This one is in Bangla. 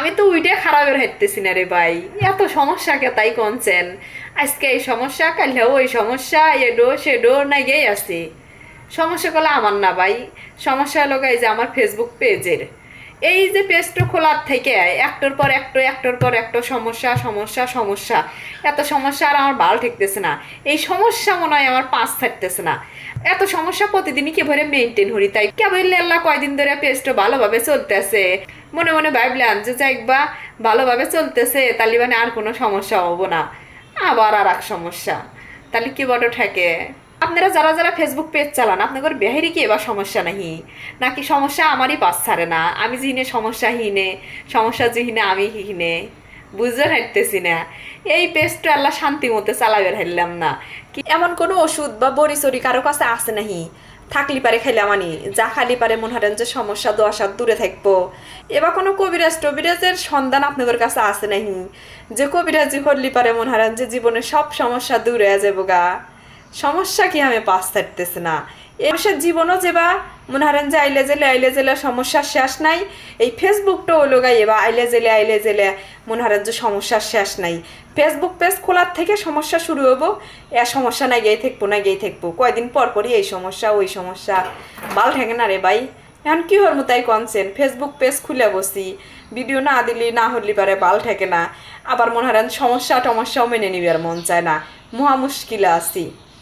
আমি তো উইটে খারাপের হাঁটতেছি না রে ভাই। এত সমস্যা কে তাই কনছেন আজকে এই সমস্যা, কালকেও ওই সমস্যা এ ডোর সে সেডো না গেই আসি সমস্যা করলে আমার না ভাই। সমস্যা হলো যে আমার ফেসবুক পেজের এই যে পেজটা খোলার থেকে, একটার পর একটা, একটার পর একটা, সমস্যা সমস্যা সমস্যা। এত সমস্যা আর আমার ভালো ঠেকতেছে না। এই সমস্যা মনে হয় আমার পাঁচ থাকতেছে না। এত সমস্যা প্রতিদিনই কীভাবে মেনটেন করি, তাই কেবল আল্লাহ কয়দিন ধরে পেজটা ভালোভাবে চলতেছে? মনে মনে ভাবলাম যে যাইবা ভালোভাবে চলতেছে, তাহলে মানে আর কোনো সমস্যা হব না। আবার আর এক সমস্যা। তাহলে কি বড় ঠেকে? আপনারা যারা যারা ফেসবুক পেজ চালান, আপনাদের বেহারি কি এবার সমস্যা নাহি? নাকি সমস্যা আমারই পাস ছাড়ে না? আমি যিনি সমস্যা হিনে, সমস্যা যিহিনে আমি হিনে, বুঝতে হাঁটতেছি না। এই পেজটা আল্লাহ শান্তি মতো চালাবে হারলাম না। কি এমন কোনো ওষুধ বা বড়ি কারও কাছে আছে নাহি? থাকলি পারে খাইলাম আনি, যা খালি পারে মনে হারেন যে সমস্যা হাত দূরে থাকব। এবার কোনো কবিরাজ টবিরাজের সন্ধান আপনাদের কাছে আছে নাহি? যে কবিরাজি করলি পারে মনে হারেন যে জীবনে সব সমস্যা দূরে যাব গা। সমস্যা কি আমি পাস থাকতেছে না। এসব জীবনও যেবা মনে হারেন যে আইলে জেলে আইলে জেলে সমস্যার শেষ নাই। এই ফেসবুকটা ওলো এবার আইলে জেলে আইলে জেলে মনে হারেন যে সমস্যার শেষ নাই। ফেসবুক পেজ খোলার থেকে সমস্যা শুরু হব। এ সমস্যা নাই গিয়ে থাকব না গিয়ে থাকব। কয়দিন পর পরই এই সমস্যা, ওই সমস্যা। বাল ঠেকে না রে ভাই। এখন কি হর তাই কনছেন ফেসবুক পেজ খুলে বসি। ভিডিও না দিলি, না হলি পারে বাল ঠেকে না। আবার মনে হারেন সমস্যা টমস্যাও মেনে নিবে আর মন চায় না। মহা মুশকিলে আছি।